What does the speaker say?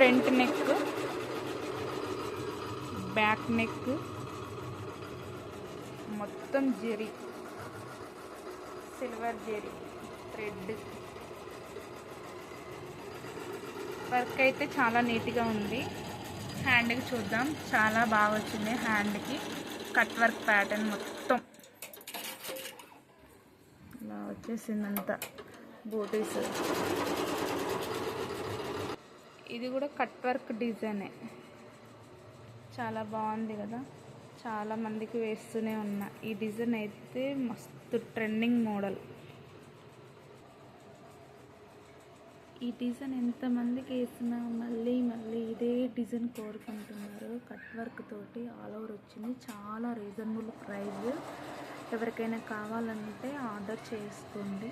Front neck back neck మొత్తం zari silver zari thread. Work అయితే చాలా నీట్గా ఉంది. హ్యాండ్కి చూద్దాం. చాలా బాగా వచ్చింది హ్యాండ్కి. కట్ వర్క్ ప్యాటర్న్ మొత్తం. ఇలా వచ్చేసిందంతా. బూటీస్. ఇది కూడా కట్ వర్క్ డిజైనే. చాలా బాగుంది కదా. చాలా మందికి వేస్తూనే ఉన్నా. ఈ డిజైన్ అయితే మస్తు ట్రెండింగ్ మోడల్ ఈ డిజైన్ ఎంతమందికి వేసినా మళ్ళీ మళ్ళీ ఇదే డిజైన్ కోరుకుంటున్నారు. కట్ వర్క్ తోటి ఆల్ ఓవర్ వచ్చింది. చాలా రీజనబుల్ ప్రైస్ ఎవరికైనా కావాలంటే ఆర్డర్ చేసుకోండి.